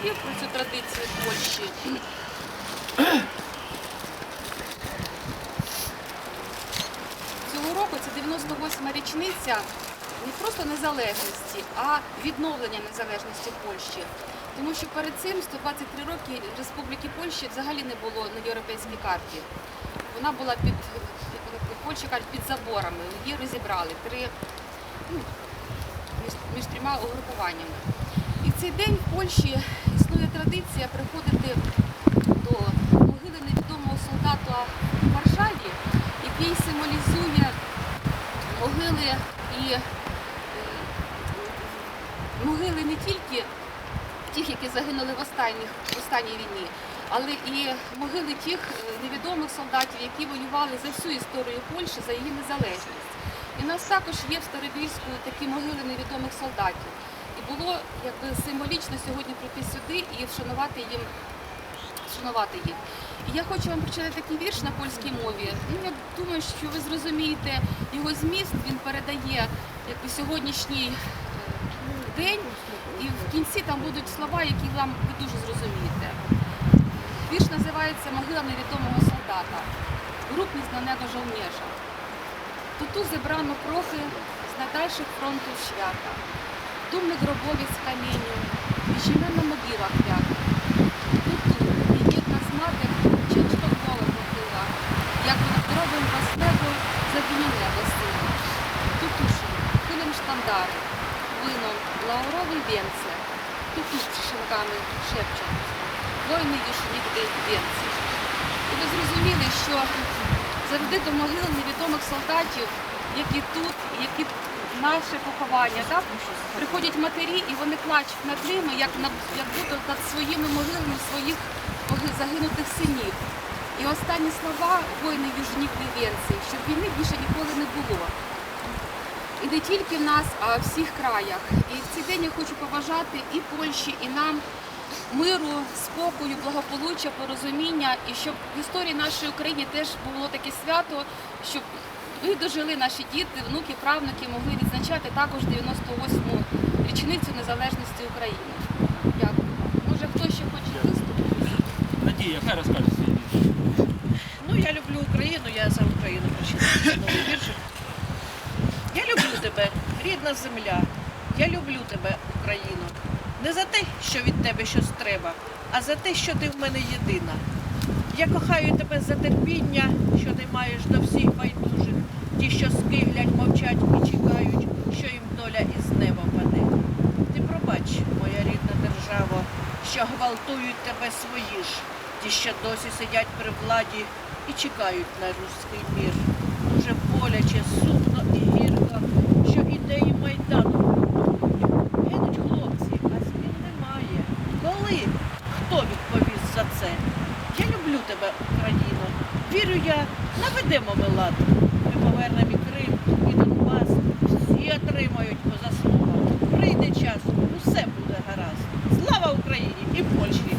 розповів про цю традицію в Польщі. Цього року це 98-ма річниця не просто незалежності, а відновлення незалежності Польщі. Тому що перед цим 123 роки Республіки Польщі взагалі не було на європейській карті. Вона була під вони кажуть, під заборами. Її розібрали три ну, між, між трьома угрупуваннями. І цей день в Польщі існує традиція приходити до могили невідомого солдата в Варшаві, який символізує могили і е, могили не тільки тих, які загинули в, останніх, в останній війні, але і могили тих е, невідомих солдатів, які воювали за всю історію Польщі, за її незалежність. І нас також є в Старобільську такі могили невідомих солдатів. І було якби символічно сьогодні прийти сюди і вшанувати їм вшанувати їх. І я хочу вам прочитати такий вірш на польській мові. Ну, я думаю, що ви зрозумієте його зміст, він передає якби, сьогоднішній е, день, і в кінці там будуть слова, які вам ви дуже зрозумієте. Вірш називається Могила невідомого солдата. Груп незнаnego żołnierza. To tu zebrano prochy z najdalszych frontów zielona mogiła kwiata. Tu, tu, i jedna z matek ciężko głowę pochyla, jakby nad grobem własnego zaginionego syna. Tu tuszy, chylą sztandary, płyną laurowe wieńce. Tu tuż przysięgamy, szepcząc. Wojny już nigdy więcej. І ви зрозуміли, що завжди до могил невідомих солдатів, які тут, які наше поховання, так? приходять матері і вони плачуть над ними, як, над, як будто над своїми могилами своїх загинутих синів. І останні слова воїни южніх вівенцій, щоб війни більше ніколи не було. І не тільки в нас, а в всіх краях. І в цей день я хочу побажати і Польщі, і нам миру, спокою, благополуччя, порозуміння, і щоб в історії нашої України теж було таке свято, щоб ви дожили наші діти, внуки, правнуки могли відзначати також 98-му річницю незалежності України. Дякую. Може, хто ще хоче виступити? Надія, хай розкаже свій вірш. Ну, я люблю Україну, я за Україну новий віршик. Я люблю тебе, рідна земля. Я люблю тебе, Україно. Не за те, що від тебе щось треба, а за те, що ти в мене єдина. Я кохаю тебе за терпіння, що ти маєш до всіх байдужих, ті, що скиглять, мовчать і чекають, що їм доля із неба паде. Ти пробач, моя рідна держава, що гвалтують тебе свої ж, ті, що досі сидять при владі і чекають на руський мір. Дуже боляче, сумно і гірко, що ідеї Майдану. Гинуть хлопці, а змін немає. Коли? Хто відповість за це? тебе, Україно. Вірю я, наведемо ми лад. Ми повернемо і Крим, і Донбас. Всі отримають по заслугам. Прийде час, усе буде гаразд. Слава Україні і Польщі!